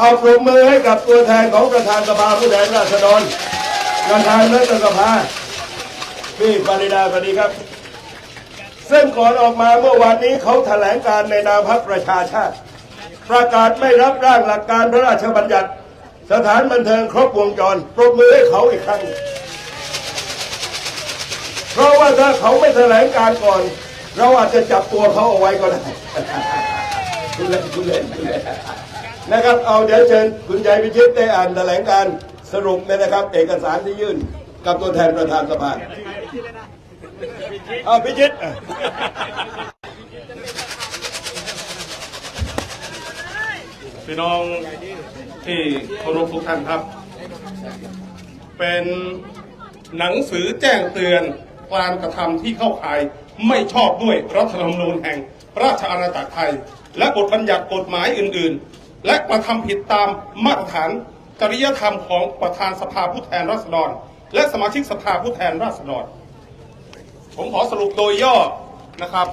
เอาปรบมือให้กับตัวแทนของประธานสภาผู้แทนราษฎรประธานรัฐสภาพี่ปริดาสวัสดีครับ ซึ่งก่อนออกมาเมื่อวานนี้เขาแถลงการในนามพรรคประชาชาติ ประกาศไม่รับร่างหลักการพระราชบัญญัติ สถานบันเทิงครบวงจรปรบมือให้เขาอีกครั้งเพราะว่าถ้าเขาไม่แถลงการก่อน เราอาจจะจับตัวเขาเอาไว้ก็ได้คุณเล่นคุณเล่นคุณเล่น นะครับ เอาเดี๋ยวเชิญคุณยายพิชิตได้อ่านแถลงการสรุปเลยนะครับ เอกสารที่ยื่นกับตัวแทนประธานสภาเอาพิชิตอะพี่น้องที่เคารพทุกท่านครับ เป็นหนังสือแจ้งเตือนการกระทำที่เข้าข่าย ไม่ชอบด้วยรัฐธรรมนูญแห่งราชอาณาจักรไทย และบทบัญญัติกฎหมายอื่นๆ และกระทำผิดตามมาตรฐานจริยธรรมของประธานสภาผู้แทนราษฎร และสมาชิกสภาผู้แทนราษฎร ผมขอสรุปโดยย่อนะครับ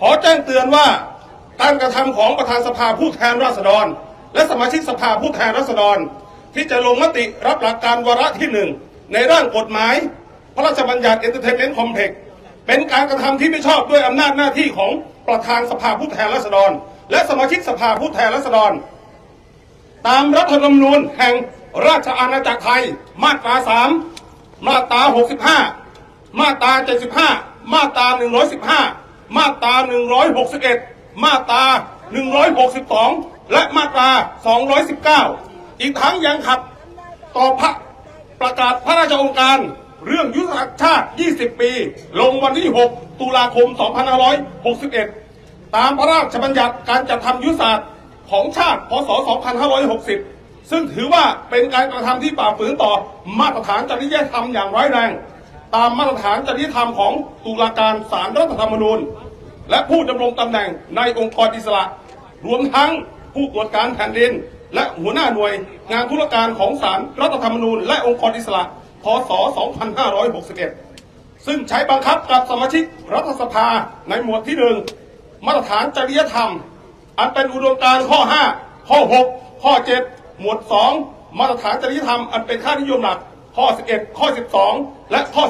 ขอแจ้งเตือนว่าการกระทำของประธานสภาผู้แทนราษฎร และสมาชิกสภาผู้แทนราษฎร ที่จะลงมติรับหลักการวาระที่หนึ่งในร่างกฎหมาย พระราชบัญญัติเอนเตอร์เทนเมนต์คอมเพล็กเป็นการกระทำที่ไม่ชอบด้วยอำนาจหน้าที่ของประธานสภาผู้แทนราษฎร และสมาชิกสภาผู้แทนราษฎร ตามรัฐธรรมนูญแห่งราชอาณาจักรไทย มาตรา 3 มาตรา 65 มาตรา 75 มาตรา 115 มาตรา 161 มาตรา 162 และมาตรา 219 อีกทั้งยังขัดต่อพระประกาศพระราชองค์การเรื่องยุทธศาสตร์ชาติ 20 ปี ลงวันที่ 6 ตุลาคม 2561 ตามพระราชบัญญัติการจัดทำยุทธศาสตร์ของชาติ พศ 2560 ซึ่งถือว่าเป็นการกระทำที่ฝ่าฝืนต่อมาตรฐานจริยธรรมอย่างร้ายแรง ตามมาตรฐานจริยธรรมของตุลาการศาลรัฐธรรมนูญ และผู้ดำรงตำแหน่งในองค์กรอิสระ รวมทั้งผู้ตรวจการแผ่นดิน และหัวหน้าหน่วยงานธุรการของศาลรัฐธรรมนูญ และองค์กรอิสระ พศ 2561 ซึ่งใช้บังคับกับสมาชิกรัฐสภาในหมวดที่หนึ่ง มาตรฐานจริยธรรม อันเป็นอุดมการข้อ 5 ข้อ 6 ข้อ 7 หมวด 2 มาตรฐานจริยธรรม อันเป็นค่านิยมหลัก ข้อ 11 ข้อ 12 และข้อ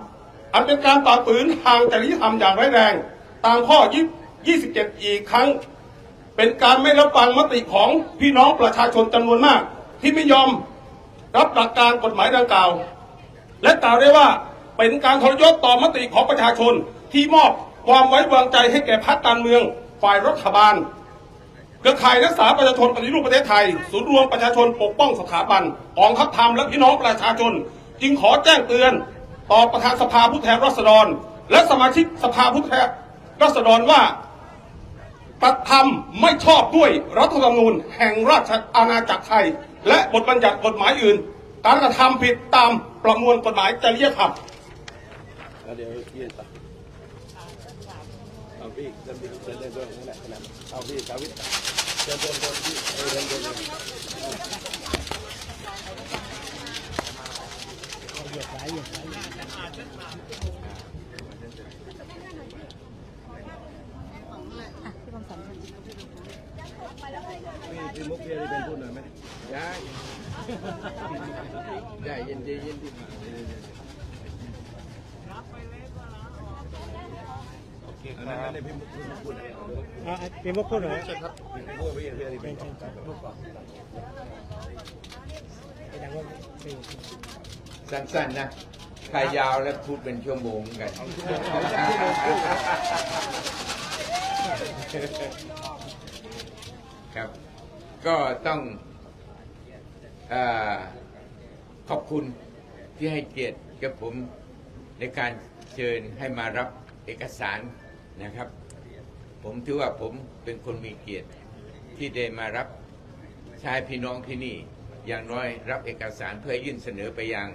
13 อันเป็นการต่อฝืนทางจริยธรรมอย่างร้ายแรง ตามข้อ 27 อีกครั้ง เป็นการไม่รับฟังมติของพี่น้องประชาชนจำนวนมาก ที่ไม่ยอมรับหลักการกฎหมายดังกล่าว และกล่าวได้ว่าเป็นการทรยศต่อมติของประชาชนที่มอบ ความไว้วางใจให้แก่พรรคการเมือง ฝ่ายรัฐบาล เครือข่ายรักษาประชาชนปฏิรูปประเทศไทย ศูนย์รวมประชาชนปกป้องสถาบันกองทัพธรรมและพี่น้องประชาชน จึงขอแจ้งเตือน ต่อประธานสภาผู้แทนราษฎร และสมาชิกสภาผู้แทนราษฎรว่ากระทำไม่ชอบด้วยรัฐธรรมนูญแห่งราชอาณาจักรไทย และบทบัญญัติกฎหมายอื่น การกระทำผิดตามประมวลกฎหมายจริยธรรม พี่เดินเดินเดินเดินเดินนั่นแหละนั่นแหละเอาพี่สาวิตเดินเดินเดินพี่เออเดินเดินเดินพี่พี่มุกพี่อะไรเป็นพูดหน่อยไหมได้ได้เย็นดีเย็นดี อันนั้นอันนี้พี่มุกพี่มุกพูดหน่อยอะเป็นพวกคุณเหรอใช่ครับพี่มุกพี่พี่อะไรเป็นสั้นๆนะใครยาวแล้วพูดเป็นชั่วโมงกันครับ ก็ต้องเออขอบคุณที่ให้เกียรติกับผมในการเชิญให้มารับ เอกสารนะครับ ผมถือว่าผมเป็นคนมีเกียรติที่ได้มารับชายพี่น้องที่นี่ อย่างน้อยรับเอกสารเพื่อยื่นเสนอไปยัง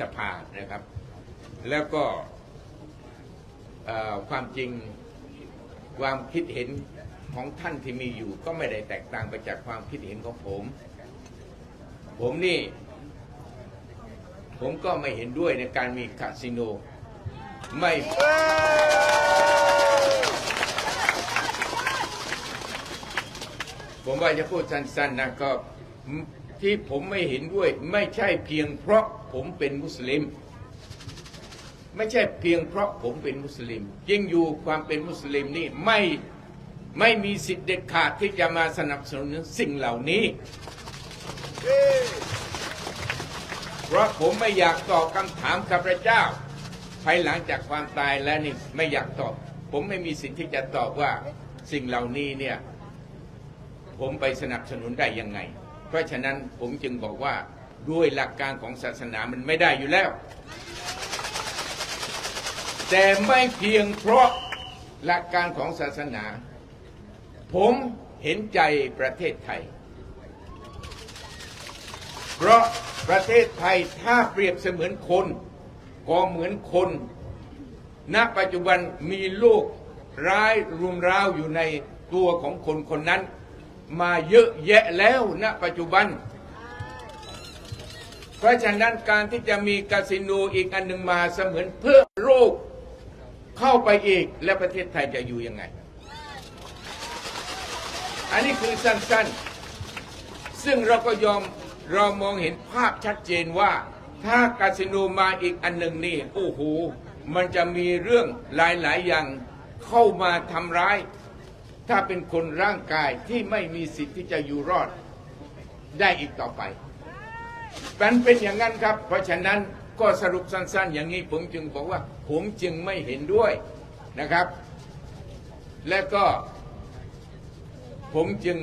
สภานะครับ แล้วก็ความจริงความคิดเห็นของท่านที่มีอยู่ก็ไม่ได้แตกต่างไปจากความคิดเห็นของผม ผมนี่ ผมก็ไม่เห็นด้วยในการมีคาสิโน ไม่ผมว่าจะพูดสั้นๆนะก็ที่ผมไม่เห็นด้วย ไม่ใช่เพียงเพราะผมเป็นมุสลิม ไม่ใช่เพียงเพราะผมเป็นมุสลิมยิ่งอยู่ความเป็นมุสลิมนี่ไม่ไม่มีสิทธิ์เด็ดขาดที่จะมาสนับสนุนสิ่งเหล่านี้ เพราะผมไม่อยากตอบคำถามข้าพเจ้า ภายหลังจากความตายแล้วนี่ไม่อยากตอบ ผมไม่มีสิทธิ์ที่จะตอบว่าสิ่งเหล่านี้เนี่ยผมไปสนับสนุนได้ยังไง เพราะฉะนั้นผมจึงบอกว่าด้วยหลักการของศาสนามันไม่ได้อยู่แล้ว แต่ไม่เพียงเพราะหลักการของศาสนา ผมเห็นใจประเทศไทย เพราะประเทศไทยถ้าเปรียบเสมือนคน ก็เหมือนคน ณ ปัจจุบันมีโรคร้ายรุมร้าวอยู่ในตัวของคนคนนั้น มาเยอะแยะแล้วณ ปัจจุบัน เพราะฉะนั้นการที่จะมีคาสิโนอีกอันหนึ่งมาเสมือนเพื่อโรคเข้าไปอีกและประเทศไทยจะอยู่ยังไง อันนี้คือสั้นๆ ซึ่งเราก็ยอมเรามองเห็นภาพชัดเจนว่า ถ้าคาสิโนมาอีกอันหนึ่งนี่โอ้โหมันจะมีเรื่องหลาย ๆ อย่างเข้ามาทำร้าย ถ้าเป็นคนร่างกายที่ไม่มีสิทธิ์ที่จะอยู่รอดได้อีกต่อไป มันเป็นอย่างนั้นครับ เพราะฉะนั้นก็สรุปสั้น ๆ อย่างนี้ผมจึงบอกว่า ผมจึงไม่เห็นด้วยนะครับ และก็ผมจึง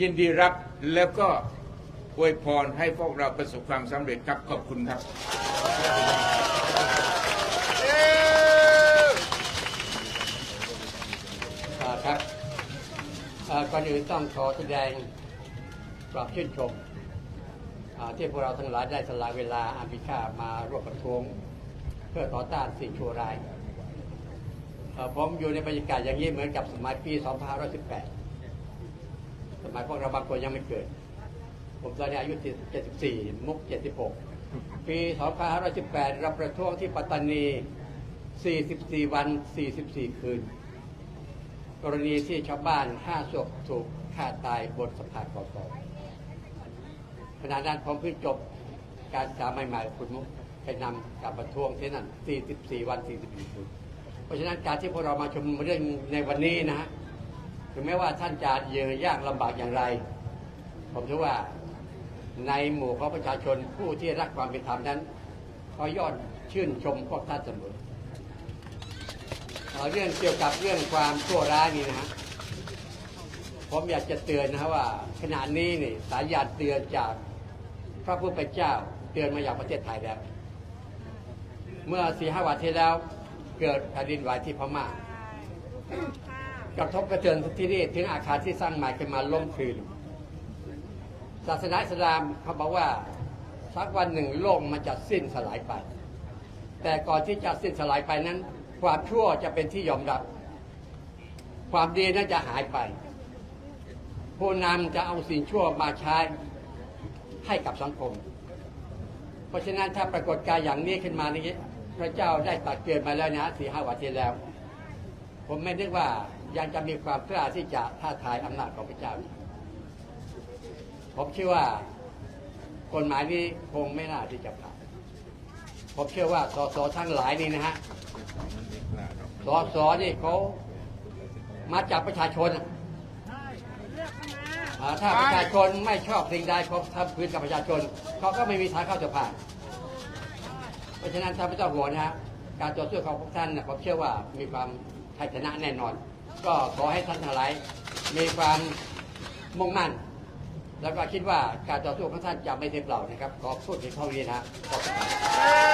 ยินดีรับแล้วก็ อวยพรให้พวกเราประสบความสำเร็จครับ ขอบคุณครับ อ่าครับอ่าก่อนอื่นต้องขอแสดงกราบชื่นชมอ่าที่พวกเราทั้งหลายได้สละเวลาอันมีค่ามาร่วมประท้วง เพื่อต่อต้านสิ่งชั่วร้ายอ่าผมอยู่ในบรรยากาศอย่างนี้เหมือนกับสมัยปี 2518 สมัยพวกเราบางคนยังไม่เกิด ผมตอนนี้อายุ 74 มุก 76 ปี 2518เราประท้วงที่ปัตตานี 44 วัน 44 คืน กรณีที่ชาวบ้านห้าศพถูกฆ่าตายบนสะพานกอสอขณะนั้นผมเพิ่งจบการศึกษาใหม่ๆคุณมุกไปนำกับประท้วงที่นั่น 44 วัน 44 คืน เพราะฉะนั้นการที่พวกเรามาชมเรื่องในวันนี้นะฮะ ถึงแม้ว่าท่านจะเยือยากลำบากอย่างไร ผมถือว่า ในหมู่ของประชาชนผู้ที่รักความเป็นธรรมนั้นก็ยอดชื่นชมพวกท่านเสมอเอ่อเรื่องเกี่ยวกับเรื่องความชั่วร้ายนี่นะฮะผมอยากจะเตือนนะฮะว่าขณะนี้นี่สายญาณเตือนจากพระผู้เป็นเจ้าเตือนมาอย่างประเทศไทยแล้ว เมื่อสี่ห้าวันที่แล้วเกิดแผ่นดินไหวที่พม่ากระทบกระเทือนที่นี่ถึงอาคารที่สร้างใหม่ขึ้นมาล้มคลืน ศาสนาอิสลามเขาบอกว่าสักวันหนึ่งโลกมันจะสิ้นสลายไป แต่ก่อนที่จะสิ้นสลายไปนั้น ความชั่วจะเป็นที่ยอมรับ ความดีนั้นจะหายไปผู้นำจะเอาสิ่งชั่วมาใช้ให้กับสังคม เพราะฉะนั้นถ้าปรากฏการ์อย่างนี้ขึ้นมานี้พระเจ้าได้ตักเตือนมาแล้วนะสี่ห้าวันที่แล้ว ผมไม่นึกว่ายังจะมีความกล้าที่จะท้าทายอำนาจของพระเจ้า ผมเชื่อว่ากฎหมายนี้คงไม่น่าที่จะผ่านผมเชื่อว่าสสทั้งหลายนี่นะฮะสสนี่เขามาจากประชาชนถ้าประชาชนไม่ชอบสิ่งใดเขาทำคืนกับประชาชนเขาก็ไม่มีทางเข้าสภาเพราะฉะนั้นท่านไม่ต้องห่วงนะฮะการต่อสู้ของพวกท่านผมเชื่อว่ามีความชัยชนะแน่นอน ก็ขอให้ท่านทั้งหลายมีความมุ่งมั่น แล้วก็คิดว่าการต่อสู้ของท่านจะไม่เสียเปล่านะครับขอพูดถึงเท่านี้นะขอบคุณครับ